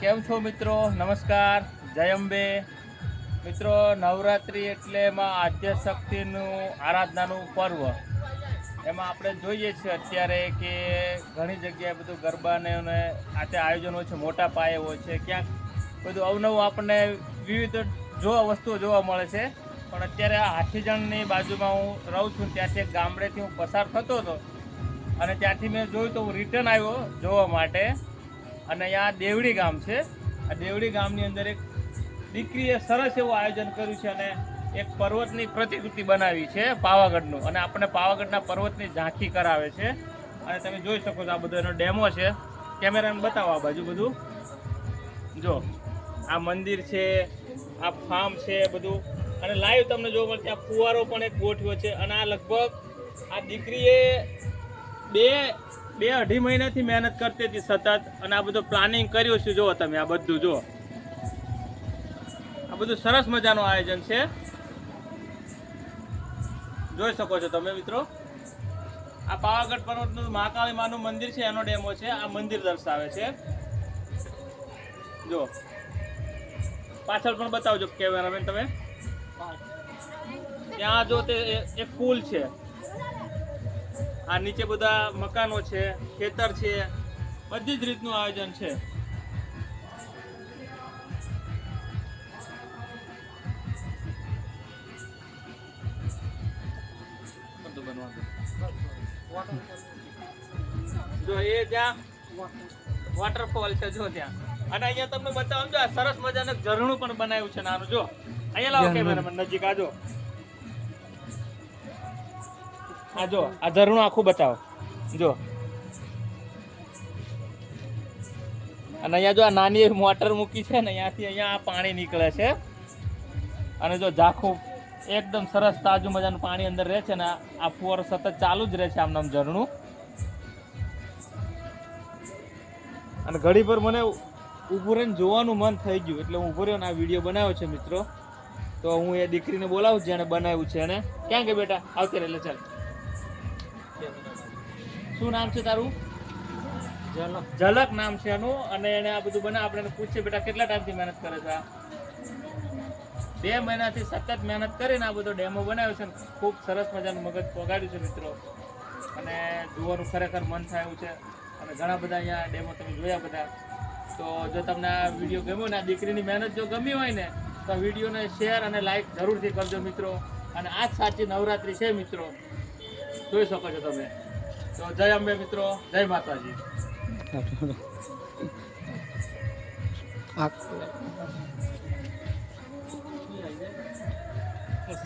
કેમ છો મિત્રો? નમસ્કાર. જય અંબે. મિત્રો, નવરાત્રિ એટલે એમાં આદ્ય શક્તિનું આરાધનાનું પર્વ. એમાં આપણે જોઈએ છીએ અત્યારે કે ઘણી જગ્યાએ બધું ગરબાને આતે આયોજન હોય છે, મોટા પાયે હોય છે. ક્યાંક બધું અવનવું આપણને વિવિધ જોવા વસ્તુઓ જોવા મળે છે. પણ અત્યારે આ હાથીજણની બાજુમાં હું રહું છું, ત્યાંથી ગામડેથી હું પસાર થતો હતો. અને ત્યાંથી મેં જોયું તો હું રિટર્ન આવ્યો જોવા માટે. અને અહીંયા દેવડી ગામ છે. આ દેવડી ગામની અંદર એક દીકરીએ સરસ એવું આયોજન કર્યું છે અને એક પર્વતની પ્રતિકૃતિ બનાવી છે પાવાગઢનું. અને આપણને પાવાગઢના પર્વતની ઝાંખી કરાવે છે. અને તમે જોઈ શકો છો આ બધો એનો ડેમો છે. કેમેરાને બતાવો આ બાજુ બધું. જો, આ મંદિર છે, આ ફાર્મ છે બધું. અને લાઈવ તમને જોવા મળે આ ફુવારો પણ એક ગોઠવ્યો છે. અને આ લગભગ આ દીકરીએ બે બે અઢી મહિનાથી મહેનત કરતી હતી સતત અને આ બધું પ્લાનિંગ કર્યું છે. જુઓ તમે આ બધું જુઓ. આ બધું સરસ મજાનું આયોજન છે. જોઈ શકો છો તમે મિત્રો. આ પાવાગઢ પર્વતનું મહાકાળી માનું મંદિર છે એનો ડેમો છે. આ મંદિર દર્શાવે છે. જો પાછળ પણ બતાવજો કેમેરામેન તમે. ત્યાં જો તે એક પુલ છે. આ નીચે બધા મકાનો છે ખેતર છે બધી જ રીતનું આયોજન છે. જો એ ત્યાં વોટરફોલ છે જો ત્યાં. અને અહીંયા તમને બતાવું જો આ સરસ મજાનું ઝરણું પણ બનાવ્યું છે નાનું જો. અહીંયા લાવો કેમેરામેન નજીક આજો આ જો, આ ઝરણું આખું બતાવો. જો. અને અહીંયા જો આ નાની એવી મોટર મૂકી છે ને, અહીંયાથી અહીંયા આ પાણી નીકળે છે. અને જો ઝાખું એકદમ સરસ તાજું મજાનું પાણી અંદર રહે છે ને, આ- ફુવારો સતત ચાલુ જ રહે છે આમ નામ ઝરણું. અને ઘડી પર મને ઊભું રહીને જોવાનું મન થઈ ગયું, એટલે હું ઊભો રહ્યો ને આ વીડિયો બનાવ્યો છે મિત્રો. તો હું એ દીકરીને બોલાવું જેણે બનાવ્યું છે એને. ક્યાં ગઈ બેટા? આવતી રહે એટલે ચાલ. શું નામ છે તારું? ઝલક. નામ છે એનું અને એને આ બધું બના આપણે પૂછીએ બેટા કેટલા ટાઈમથી મહેનત કરે છે બે મહિનાથી સતત મહેનત કરીને આ બધો ડેમો બનાવ્યો છે ખૂબ સરસ મજાનું મગજ પગાડ્યું છે મિત્રો. અને જોવાનું ખરેખર મન થાય એવું છે. અને ઘણા બધા અહીંયા ડેમો તમે જોયા બધા. તો જો તમને આ વીડિયો ગમ્યો ને આ દીકરીની મહેનત જો ગમી હોય ને તો વિડીયોને શેર અને લાઈક જરૂરથી કરજો મિત્રો. અને આ જ સાચી નવરાત્રિ છે મિત્રો. જોઈ શકો છો તમે. તો જય અંબે મિત્રો જય માતાજી. બસ,